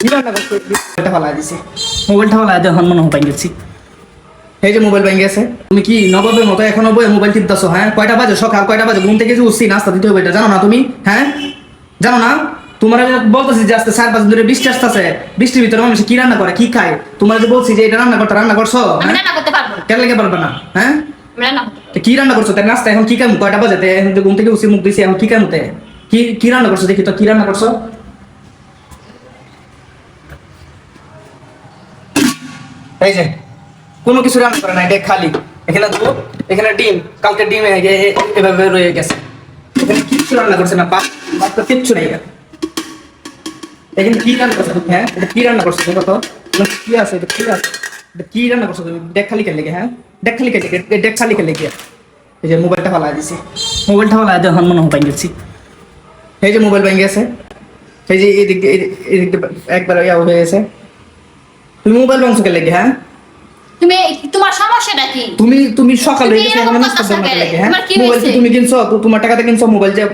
কি রান্না করছ মোবাইলটা ফালাই দিছি। মোবাইলটা ফালাই দিয়ে মনে হয় গেছি। এই যে মোবাইল ভেঙে গেছে। তুমি কি নবাবের মতো এখনও বই মোবাইল টিপতেছো হ্যাঁ? কয়টা বাজে? সকাল কয়টা বাজে? ঘুম থেকে উঠছি নাস্তা দিতে হবে এটা। জানো না তুমি? হ্যাঁ? জানো না? তোমার বলতেছি যে আজকে চার পাঁচ ধরে বৃষ্টি আসতেছে। বৃষ্টির ভিতরে মানুষ কি রান্না করে কি খায়? তোমার যে বলছি যে এটা রান্না করতে রান্না করছ হ্যাঁ? রান্না করতে পারব কেন লেগে পারবে না হ্যাঁ? কি রান্না করছ? তাই নাস্তা এখন কি কাম কয়টা বাজে? ঘুম থেকে উঠছি মুখ দিছি এখন কি কামতে কি কি রান্না করছ? দেখি তো কি রান্না করছ? এই যে কোনো কিছু রান্না করে না এটা খালি এখানে দুধ এখানে ডিম কালকে ডিম এ- এ- এ- এভাবে রয়ে গেছে এখানে কিচ্ছু রান্না করছে না পাপ পাপ তো কিচ্ছু নেই এখানে। এখানে কি রান্না করছ তুমি হ্যাঁ এটা কি রান্না করছ দেখো তো এখানে কি আছে এটা কি আছে এটা কি রান্না করছ তুমি দেখ খালি খেলে হ্যাঁ দেখ খালি খেলে দেখ খালি খেলে গিয়ে এই যে মোবাইলটা ফালাই দিছি মোবাইলটা ফালাই দিয়ে হন মনে হয় গেছি এই যে মোবাইল ভেঙে গেছে এই যে এদিক দিয়ে এদিক- এদিক দিয়ে একবার ইয়া হয়ে গেছে তুমি মোবাইল ভাঙছো কে লেগে হ্যাঁ? তুমি তোমার সমস্যা নাকি? তুমি তুমি সকালে হয়ে কথা হ্যাঁ? তোমার কি মোবাইল হয়েছে? তুমি কিনছো তো তোমার টাকাতে কিনছো মোবাইল যে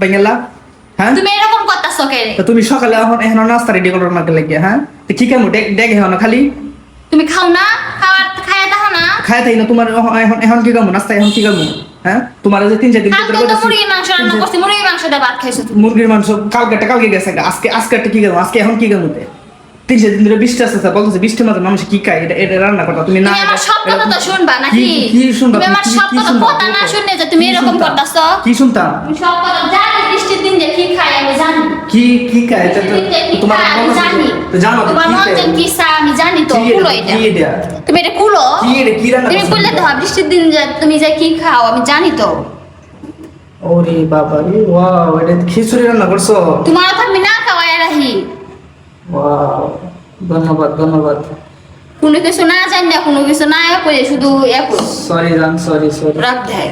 ভেঙেলা হ্যাঁ? তুমি এরকম করতেছো কে তুমি সকালে এখন এখন নাস্তা রেডি করার মার্কে লেগে হ্যাঁ? তো কি কেমন ডেকে এখন খালি? তুমি খাও না খাওয়ার খায়া দাও না। খায় থাকি না তোমার এখন- এখন কি কেমন নাস্তা এখন কি কেমন হ্যাঁ? তোমার যে তিন চার দিন ভিতরে তো মুরগির মাংস রান্না করছি মুরগির মাংস দিয়ে ভাত খাইছো মুরগির মাংস কালকে কালকে গেছে আজকে আজকে কি কেমন আজকে এখন কি কেমন তিন দিন ধরে বৃষ্টি আসতেছে বলতেছে বৃষ্টির মানুষ কি খায়? এটা এটা রান্না তুমি না আমার সব কথা তো শুনবা নাকি? কি- কি শুনবা? তুমি আমার সব কথা কথা না যে তুমি এরকম শুনতাম? কি শুনতাম সব কথা জানি বৃষ্টির দিন যে কি খাই আমি জানি। কি কি খায়? এটা তো- তোমার আমি জানি। তো? জানো তো তোমার কি মন কি চা আমি জানি তো কি কুলো এটা। কি এটা? তুমি এটা কুলো? কি এটা? কি রান্না তুমি বললে তো বৃষ্টির দিন যে তুমি যে কি খাও আমি জানি তো। ওরে বাবা রে ওয়াও এটা খিচুড়ি রান্না করছ? তোমার তো আমি না খাওয়াই রাহি। ধন্যবাদ ধন্যবাদ। কোনো কিছু না জানি না কোনো কিছু না করে শুধু সরি জান সরি সরি রাখ দেয়।